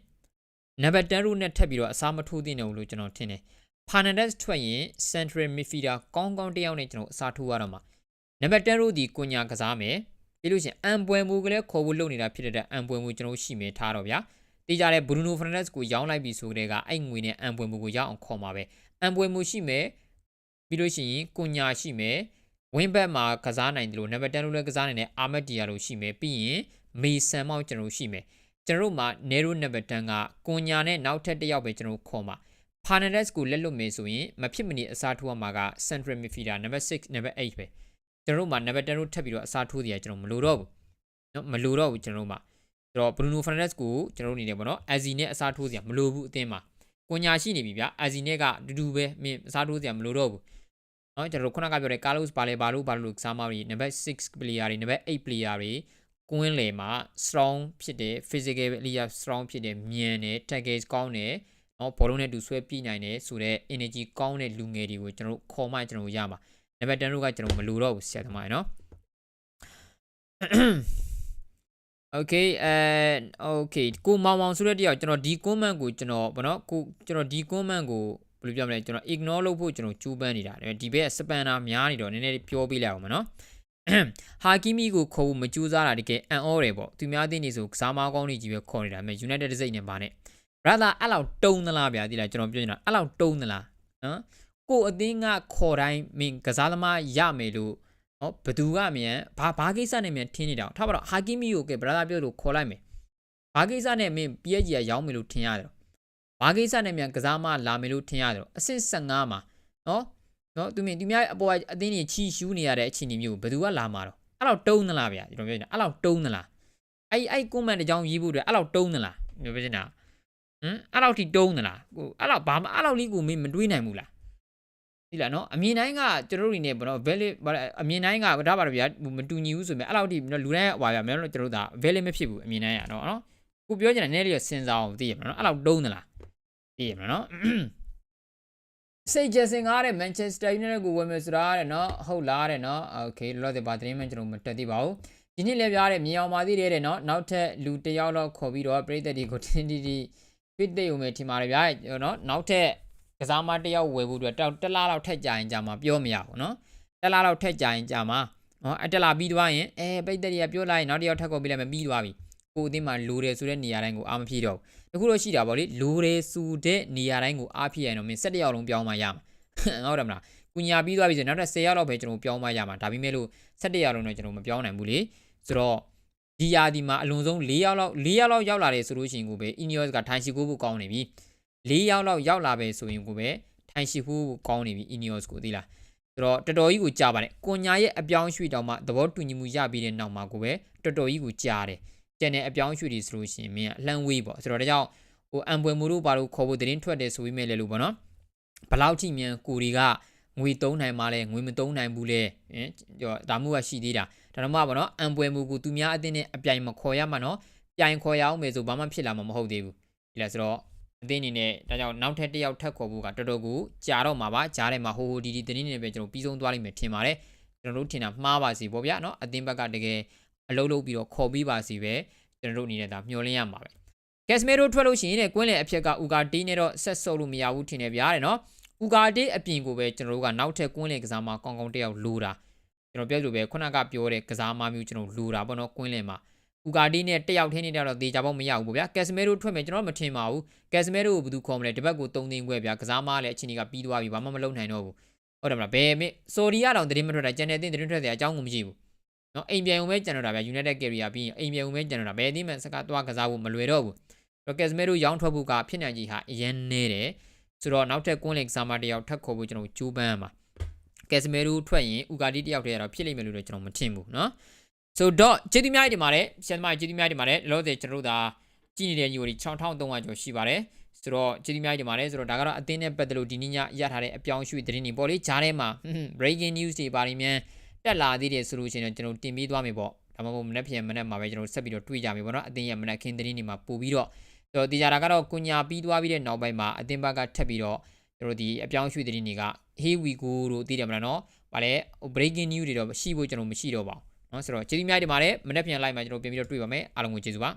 နံပါတ်10ရုပ်နဲ့ထပ်ပြီးတော့အစားမထိုးသင့်တယ်လို့ကျွန်တော်ထင်တယ် Fernandez ထွက်ရင် Central Midfielder ကောင်းကောင်းတယောက်နဲ့ကျွန်တော်အစားထိုးရတော့မှာနံပါတ်10ရုပ်ဒီကိုညာကစားမယ်ပြီးလို့ရှိရင်အန်ပွဲမူကလည်းခေါ်ဖို့လုပ်နေတာဖြစ်တဲ့အန်ပွဲမူကျွန်တော်ရှိမယ်ထားတော့ဗျာတေးကြတဲ့ Bruno Fernandes ကိုရောင်းလိုက်ပြီဆိုတဲ့ကအဲ့ငွေနဲ့အန်ပွဲမူကိုရောက်အောင်ခေါ်မှာပဲအန်ပွဲမူရှိမယ် ပြီးလို့ရှိရင်ကုညာရှိမယ်ဝင်းဘက်မှာကစားနိုင်တယ်လို့နံပါတ်10လို့လည်းကစားနိုင်တဲ့အာမက်တီယာလို့ရှိမယ်ပြီးရင်မေဆန်မောက်ကျွန်တော်ရှိမယ်ကျွန်တော်တို့မှာ Nero နံပါတ်10ကကုညာနဲ့နောက်ထပ်တစ်ယောက်ပဲကျွန်တော်ခေါ်မှာ Fernandez ကိုလက်လွတ်မယ်ဆိုရင်မဖြစ်မနေအစားထိုးရမှာက Central Midfielder နံပါတ်6နံပါတ်8ပဲကျွန်တော်တို့မှာနံပါတ်10လို့ထပ်ပြီးတော့အစားထိုးတယ်ကျွန်တော်မလိုတော့ဘူးเนาะမလိုတော့ဘူးကျွန်တော်တို့မှာဆိုတော့ Bruno Fernandes ကိုကျွန်တော်တို့အနေနဲ့ပေါ့နော် Azzi နဲ့အစားထိုးစရာမလိုဘူးအသင်းမှာကုညာရှိနေပြီဗျာ Azzi နဲ့ကအတူတူပဲမင်းအစားထိုးစရာမလိုတော့ဘူး နော်ကျွန်တော်တို့ခုနကပြောတဲ့ Carlos ဘာလဲဘာလို့ဘာလို့ကစားမလို့နံပါတ်6 player တွေနံပါတ်8 player တွေကိုင်းလေမှာ strong ဖြစ်တယ် physical အလီယာ strong ဖြစ်တယ်မြန်တယ် tackle ကောင်းတယ်နော်ဘောလုံးနဲ့တူဆွဲပြနိုင်တယ်ဆိုတော့ energy ကောင်းတဲ့လူငယ်တွေကိုကျွန်တော်တို့ခေါ်မှကျွန်တော်ရမှာနံပါတ်10တို့ကကျွန်တော်မလိုတော့ဘူးဆရာသမားရေနော် okay အဲ okay ကိုမောင်မောင်ဆိုတဲ့တယောက်ကျွန်တော်ဒီ comment ကိုကျွန်တော်ဗောနော်ကိုကျွန်တော်ဒီ comment ကို ဘယ်လိုပြောမလဲကျွန်တော် ignore လုပ်ဖို့ကျွန်တော်ကြိုးပမ်းနေတာဒါပေမဲ့ဒီဘက်စပန်နာများနေတော့နည်းနည်းပြောပြလိုက်အောင်မနော်ဟာကီမီကိုခေါ်ဖို့မကြိုးစားတာတကယ်အန်အောတယ်ပေါ့သူများသိနေဆိုကစားမကောင်းနေကြီးပဲခေါ်နေတာမဲ့ United စိတ်နဲ့ပါနဲ့ brother အဲ့လောက်တုံးသလားဗျာဒီလားကျွန်တော်ပြောနေတာအဲ့လောက်တုံးသလားနော်ကိုအသင်းကခေါ်တိုင်းမင်းကစားသမားရမယ်လို့နော်ဘသူကမြန်ဘာဘာကိစ္စနဲ့မြန်ထင်းနေတာထားပါတော့ဟာကီမီကိုကဲ brother ပြောလို့ခေါ်လိုက်မယ်ဘာကိစ္စနဲ့မင်း PSG ကရောင်းမယ်လို့ထင်ရတယ် ဘာကိစ္စနဲ့မြန်ကစားမလာမယ်လို့ထင်ရတယ်အဆင့်15မှာနော်နော်သူမြင်သူများအပေါ်အသင်းကြီးချီရှူးနေရတဲ့အခြေအနေမျိုးဘယ်သူကလာမှာတော့အဲ့လောက်တုံးသလားဗျာကျွန်တော်ပြောနေတာအဲ့လောက်တုံးသလားအဲ့အဲ့ comment တကြောင်ရေးဖို့အတွက်အဲ့လောက်တုံးသလားပြောပြနေတာဟမ်အဲ့လောက်ထိတုံးသလားကိုအဲ့လောက်ဘာမှအဲ့လောက်လေးကိုမင်းမတွေးနိုင်ဘူးလားဒီလားနော်အမြင်တိုင်းကကျွန်တော်တို့နေပေါ့နော် valid အမြင်တိုင်းကဒါပါတော့ဗျာမတူညီဘူးဆိုပေမဲ့အဲ့လောက်ထိလူတိုင်းဟွာဗျာမင်းတို့ကျွန်တော်တို့ဒါ valid မဖြစ်ဘူးအမြင်တိုင်းကနော်နော်ကိုပြောချင်တဲ့နည်းလေးရစဉ်းစားအောင်သိရမှာနော်အဲ့လောက်တုံးသလား သိရမှာနော်စိတ်ကြစင်ကားတဲ့ Manchester United ကိုဝယ်မယ်ဆိုတာတဲ့နော်ဟုတ်လားတဲ့နော် Okay လောလောဆယ်ပါသတင်းမှကျွန်တော်မတက်သေးပါဘူးဒီနေ့လည်းပြားတဲ့မြေအောင်ပါသေးတယ်တဲ့နော်နောက်ထပ်လူတစ်ယောက်လောက်ခေါ်ပြီးတော့ပြည်သက်တွေကိုတင်းတီတီပြစ်တဲ့ုံပဲထင်ပါတယ်ဗျာနော်နောက်ထပ်ကစားမတစ်ယောက်ဝယ်ဖို့အတွက်တက်လားလောက်ထက်ကြရင်ကြာမှာပြောမရဘူးနော်တက်လားလောက်ထက်ကြရင်ကြာမှာနော်အတက်လာပြီးသွားရင်အဲပြည်သက်တွေကပြောလိုက်ရင်နောက်တစ်ယောက်ထပ်ခေါ်ပြီးလိုက်မှပြီးသွားပြီကိုအသင်းမှာလိုတယ်ဆိုတဲ့နေရာတိုင်းကိုအားမဖြည့်တော့ဘူး တခုတော့ရှိတာပေါ့လေလိုတယ်ဆိုတဲ့နေရာတိုင်းကိုအားဖြည့်ရင်တော့မင်း၁၁ယောက်လုံးပြောင်းမှရမှာဟုတ်တယ်မလားကုညာပြီးသွားပြီဆိုနောက်ထပ်10ယောက်လောက်ပဲကျွန်တော်ပြောင်းမှရမှာဒါပေမဲ့လို့17ယောက်လုံးတော့ကျွန်တော်မပြောင်းနိုင်ဘူးလေဆိုတော့ဒီယာဒီမှာအလွန်ဆုံး4ယောက်လောက်4ယောက်လောက်ရောက်လာတယ်ဆိုလို့ရှိရင်ကိုပဲ Ineos ကထိုင်ရှိကိုဖို့ကောင်းနေပြီ4ယောက်လောက်ရောက်လာပဲဆိုရင်ကိုပဲထိုင်ရှိဖို့ကောင်းနေပြီ Ineos ကိုသိလားဆိုတော့တော်တော်ကြီးကိုကြာပါတယ်ကွန်ညာရဲ့အပြောင်းရွှေ့တောင်မှသဘောတူညီမှုရပြီးတဲ့နောက်မှာကိုပဲတော်တော်ကြီးကိုကြာတယ် ကျန်တဲ့အပြောင်းရွှေ့တွေဆိုလို့ရှိရင်မင်းအလှမ်းဝေးပေါ့ဆိုတော့ဒါကြောင့်ဟိုအံပွေမှုတို့ဘာလို့ခေါ်ဖို့သတင်းထွက်တယ်ဆိုပြီးမဲ့လေလို့ပေါ့နော်ဘလောက်ထိမြန်ကိုတွေကငွေသုံးနိုင်မှလဲငွေမသုံးနိုင်ဘူးလဲဟင်ဒါမှမဟုတ်ရှိသေးတာဒါတော့မှပေါ့နော်အံပွေမှုကိုသူများအတင်းနဲ့အပြိုင်မခေါ်ရမှာနော်ပြိုင်ခေါ်ရအောင်မယ်ဆိုဘာမှဖြစ်လာမှာမဟုတ်သေးဘူးဒီလားဆိုတော့အသင်းအနေနဲ့ဒါကြောင့်နောက်ထပ်တစ်ယောက်ထပ်ခေါ်ဖို့ကတော်တော်ကိုကြာတော့မှာပါကြားထဲမှာဟိုဟိုဒီဒီတင်းနေပဲကျွန်တော်ပြီးဆုံးသွားလိမ့်မယ်ထင်ပါတယ်ကျွန်တော်တို့ထင်တာမှားပါစီပေါ့ဗျာနော်အသင်းဘက်ကတကယ် အလုပ်လုပ်ပြီးတော့ခေါ်ပြီးပါစီပဲကျွန်တော်တို့အနေနဲ့ဒါမျှော်လင့်ရမှာပဲကက်စမေရိုထွက်လို့ရှိရင်ကွင်းလေအဖြက်ကဥကာတီးနဲ့တော့ဆက်ဆုပ်လို့မရဘူးထင်တယ်ဗျာတဲ့နော်ဥကာတီးအပြင်ကိုပဲကျွန်တော်တို့ကနောက်ထပ်ကွင်းလေကစားမကောင်းကောင်းတယောက်လိုတာကျွန်တော်ပြောလို့ပဲခုနကပြောတဲ့ကစားမမျိုးကျွန်တော်လိုတာပေါ့နော်ကွင်းလေမှာဥကာတီးနဲ့တယောက်ထင်းနေတော့တေချာပေါ့မရဘူးပေါ့ဗျာကက်စမေရိုထွက်မယ်ကျွန်တော်မထင်ပါဘူးကက်စမေရိုကိုဘယ်သူခေါ်မလဲတပတ်ကို3သိန်းခွဲဗျာကစားမလည်းအချိန်ကြီးကပြီးသွားပြီဘာမှမလုပ်နိုင်တော့ဘူးဟုတ်တယ်မလားဘယ်မေဆိုရီကတော့သတင်းမထွက်တာကျန်တဲ့တင်းသတင်းထွက်တဲ့အကြောင်းကိုမရှိဘူး နော်အိမ်ပြန်ုံပဲကျန်တော့တာဗျ United Carrier ပြီးရင်အိမ်ပြန်ုံပဲကျန်တော့တာဘယ်အသင်းမှစကားသွားကစားဖို့မလွယ်တော့ဘူး Rockets မဲတို့ရောင်းထွက်ဖို့ကဖြစ်နိုင်ကြီးဟာအရင်နေတယ် ဆိုတော့နောက်ထပ်ကွန်းလင်ကစားမတစ်ယောက်ထပ်ခေါ်ဖို့ကျွန်တော်ကြိုးပမ်းရမှာကက်စမဲရူထွက်ရင်ဥကာတီတစ်ယောက်တည်းကတော့ဖြစ်လိမ့်မယ်လို့တော့ကျွန်တော်မထင်ဘူးเนาะဆိုတော့ကျေးဇူးများတင်ပါတယ်ဆရာသမားကျေးဇူးများတင်ပါတယ်လောလောဆယ်ကျွန်တော်တို့ဒါကြည့်နေတဲ့ညီကိုတွေ6300ကျော်ရှိပါတယ်ဆိုတော့ကျေးဇူးများတင်ပါတယ်ဆိုတော့ဒါကတော့အသင်းနဲ့ပတ်သက်လို့ဒီနေ့ညရထားတဲ့အပြောင်းအရွှေ့သတင်းတွေပေါ့လေဂျားထဲမှာ breaking news တွေပါနေမြန် တက်လာသေးတယ်ဆိုလို့ရှိရင်ကျွန်တော်တင်ပေးသွားမယ်ပေါ့ဒါမှမဟုတ်မနေ့ပြန်မနေ့မှာပဲကျွန်တော်ဆက်ပြီးတော့တွေ့ကြမယ်ပေါ့နော်အတင်းရဲ့မနေ့ခင်းသတင်းတွေမှာပို့ပြီးတော့ကျွန်တော်ဒီကြတာကတော့ကုညာပြီးသွားပြီးတဲ့နောက်ပိုင်းမှာအတင်းဘက်ကထပ်ပြီးတော့ကျွန်တော်ဒီအပြောင်းရွှေ့သတင်းတွေက Hey we go တို့သိတယ်မလားနော်ဘာလဲ breaking news တွေတော့ရှိဖို့ကျွန်တော်မရှိတော့ပါဘူးနော်ဆိုတော့ကျေးဇူးများတင်ပါတယ်မနေ့ပြန်လိုက်မှာကျွန်တော်ပြင်ပြီးတော့တွေ့ပါမယ်အားလုံးကိုကျေးဇူးပါ